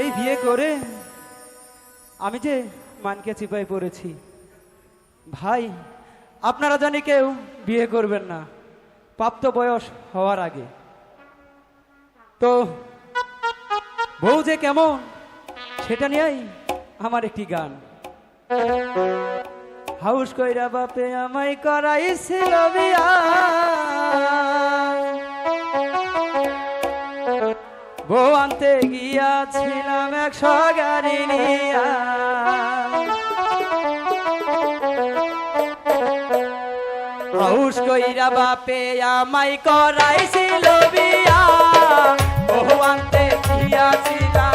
এই বিয়ে করে আমি যে মানকে চিপাই পড়েছি। ভাই, আপনারা জানি কেউ বিয়ে করবেন না। প্রাপ্ত বয়স হওয়ার আগে। তো বউ যে কেমন, সেটা নিয়েই আমার একটি গান। হাউস কইরা বাপে আমায় করাইছিল বিয়া বউ আনতে গিয়াছিলাম একশো গাড়ি নিয়া হাউস কইরা বাপে আমাই করাইছিল বিয়া। বউ আনতে গিয়াছিলাম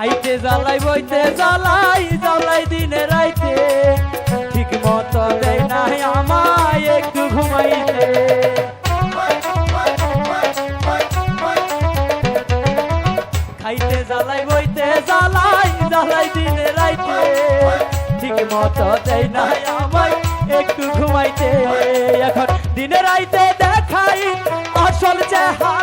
খাইতে জ্বালাই বইতে, জ্বালাই জ্বালাই দিনে রাইতে। ঠিক মতো দেয় না আমায় একটু ঘুমাইতে। খাইতে, জ্বালাই বইতে, জ্বালাই জ্বালাই দিনে রাইতে। ঠিক মতো দেয় না আমায় একটু ঘুমাইতে। এখন দিনে রাইতে দেখাই আসল চেহারা।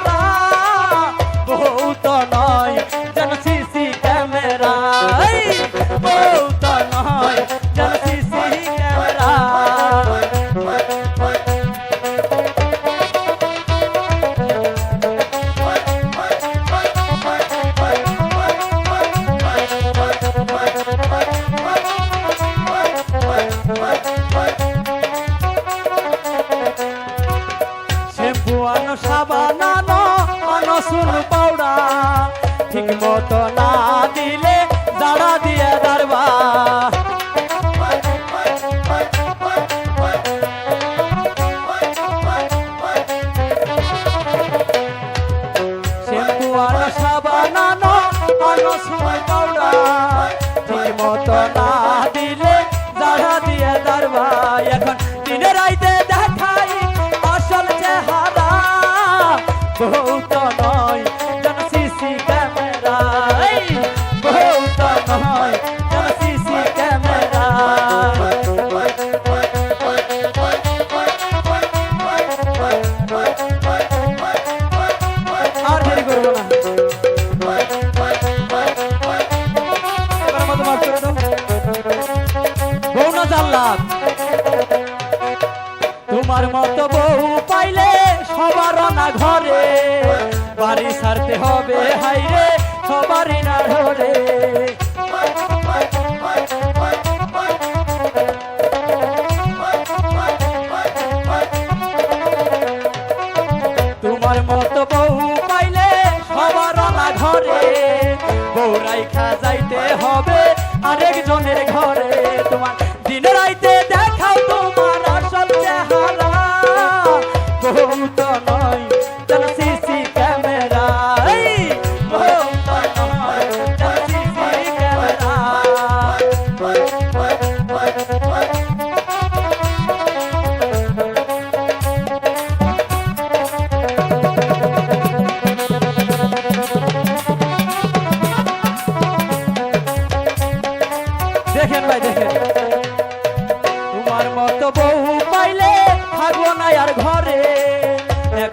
তোমার মতো বউ পাইলে সবার না ঘরে বাড়ি ছাড়তে হবে হাইরে সবারই না ধরে রাইখা যাইতে হবে। আরেকজনের ঘরে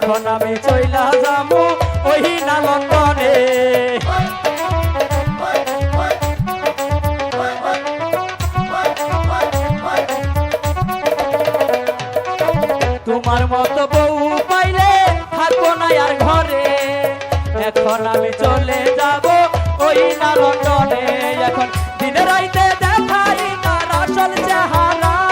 এখন আমি চইলা যাব ওই না লন্ডনে তোমার মতো বউ পাইলে থাকব না আর ঘরে। এখন আমি চলে যাব ওই না এখন দিনে রাইতে দেখাই তার আসল চেহারা।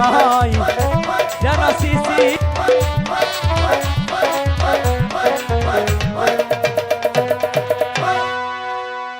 อ้ง